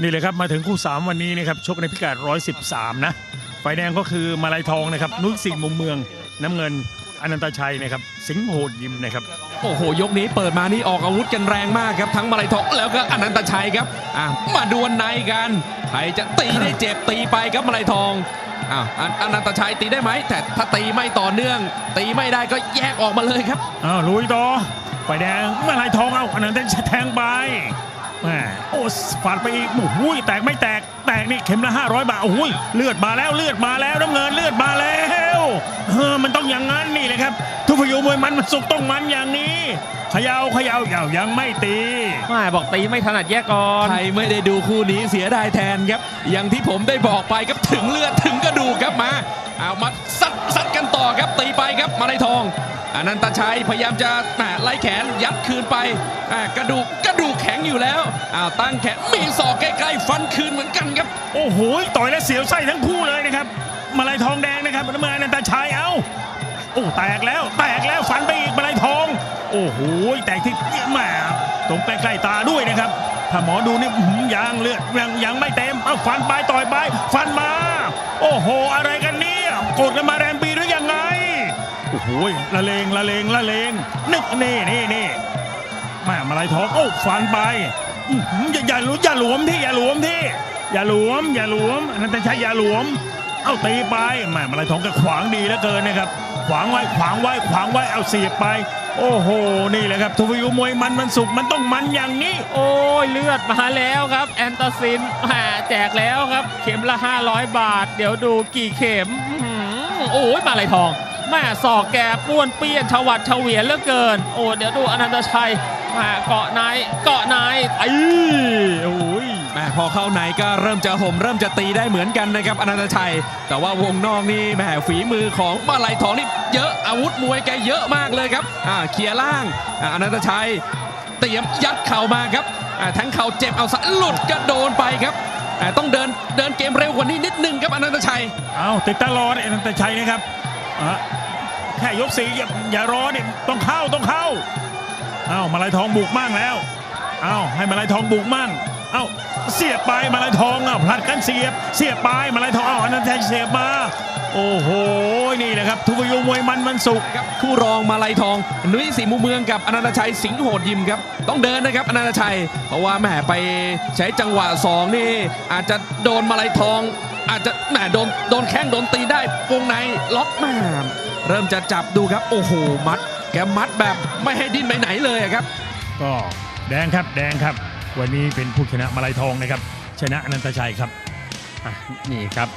นี่เลยครับมาถึงคู่ 3 วันนี้นะครับชกในพิกัด 113 นะฝ่ายแดงก็คือมาลายทองนะครับนุ้ยสิงห์มุมเมือง น้ำเงินอนันตชัยนะครับสิงห์โหดยิมนะครับโอ้โหยกนี้เปิดมานี่ออกอาวุธกันแรงมากครับทั้งมาลัยทองแล้วก็อนันตชัยครับอะมาดวลในกันใครจะตีได้เจ็บตีไปครับมาลัยทองอ้าวอันอนันตชัยตีได้ไหมแต่ถ้าตีไม่ต่อเนื่อง ตีไม่ได้ก็แยกออกมาเลยครับอ้าวลุยต่อฝ่ายแดงมาลายทองเอาอนันตชัยแทงไป แหมโอ้ฟาดไปอีกโอ้โหแตกไม่แตก แตกนี่เข็มละ 500 บาทโอ้โหเลือดมาแล้วเลือดมาแล้วน้ำเงินเลือดมาแล้วเออมันต้องอย่างนั้นนี่เลยครับ ทุกพยุมวยมันมันสุกต้องมันอย่างนี้เขยาวขยาวเยาวยังไม่ตีไม่บอกตีไม่ถนัดแยกก่อนใครไม่ได้ดูคู่นี้เสียดายแทนครับ อย่างที่ผมได้บอกไปครับถึงเลือดถึงกระดูกครับมาเอามาซัดซัดกันต่อครับตีไปครับมาลัยทอง อนันตชัยพยายามจะแหม่ไล่แขนยัดคืนไปกระดูกกระดูกแข็งอยู่แล้วอ้าวตั้งแขนมีศอกใกล้ๆฟันคืนเหมือนกันครับ โอ้โหต่อยแล้วเสียวไส้ทั้งคู่เลยนะครับ มาลายทองแดงนะครับน้ำเงินอนันตชัยเอาโอ้แตกแล้วแตกแล้วฟันไปอีกมาลายทอง โอ้โหแตกที่แหมตรงใกล้ๆตาด้วยนะครับถ้าหมอดูนี่ยางเลือดยังยังไม่เต็มเอาฟันไปต่อยไปฟันมา โอ้โห อะไรกันเนี่ยกดกันมา โอ้โหละเลงละเลงละเลงนึกนี่นี่นี่แม่มาลายทองโอ้ฟันไปอย่าอย่าหลวมอย่าหลวมที่อย่าหลวมที่อย่าหลวม อย่าหลวมนันตชัยอย่าหลวม เอาตีไปแม่มาลายทองก็ขวางดีเหลือเกินนะครับ ขวางไว้ขวางไว้ขวางไว้เอาเสียบไป โอ้โหนี่แหละครับทุพยุมวยมันมันสุกมันต้องมันอย่างนี้ โอ้ยเลือดมาแล้วครับ แอนตาซินแหมแจกแล้วครับ เข็มละ 500 บาท เดี๋ยวดูกี่เข็มโอ้ยมาลายทอง ม่ศอกแกป้วนเปี้ยนชวัดเฉวียนเหลือเกิน โอ้เดี๋ยวดูอนันตชัยแม่เกาะนายเกาะนายไอ้โอ้ยแม่พอเข้าในก็เริ่มจะห่มเริ่มจะตีได้เหมือนกันนะครับอนันตชัย แต่ว่าวงนอกนี่แหมฝีมือของมาลัยทองนี่เยอะอาวุธมวยแกเยอะมากเลยครับอ่าเคลียร์ล่างอ่าอนันตชัย เตรียมยัดเข่ามาครับอ่าทั้งเข่าเจ็บเอาสะหลุดก็โดนไปครับอ่าต้องเดินเดินเกมเร็วกว่านี้นิดนึงครับอนันตชัย เอาติดตลอดอนันตชัยนะครับ อะแค่ยกสีอย่าอย่ารอเนี่ยต้องเข้าต้องเข้าเอามาลายทองบุกมั่งแล้วเอาให้มาลายทองบุกมั่งเอาเสียบไปมาลายทองอะผลัดกันเสียบ เสียบไปมาลายทองเอาอนันตชัยเสียบมา โอ้โหนี่แหละครับ ทุกยุมวยมันมันสุกครับคู่รองมาลัยทองนุ้ยสีมุมเมืองกับอนันตชัยสิงห์โหดยิมครับต้องเดินนะครับอนันตชัย เพราะว่าแหมไปใช้จังหวะสองนี่อาจจะโดนมาลัยทองอาจจะแหมโดนโดนแข้งโดนตีได้วงในล็อกแหม เริ่มจะจับดูครับ โอ้โห มัด แกมัดแบบไม่ให้ดิ้นไปไหนเลยครับ ก็แดงครับแดงครับ วันนี้เป็นผู้ชนะมาลายทองนะครับ ชนะอนันตชัยครับอะนี่ครับ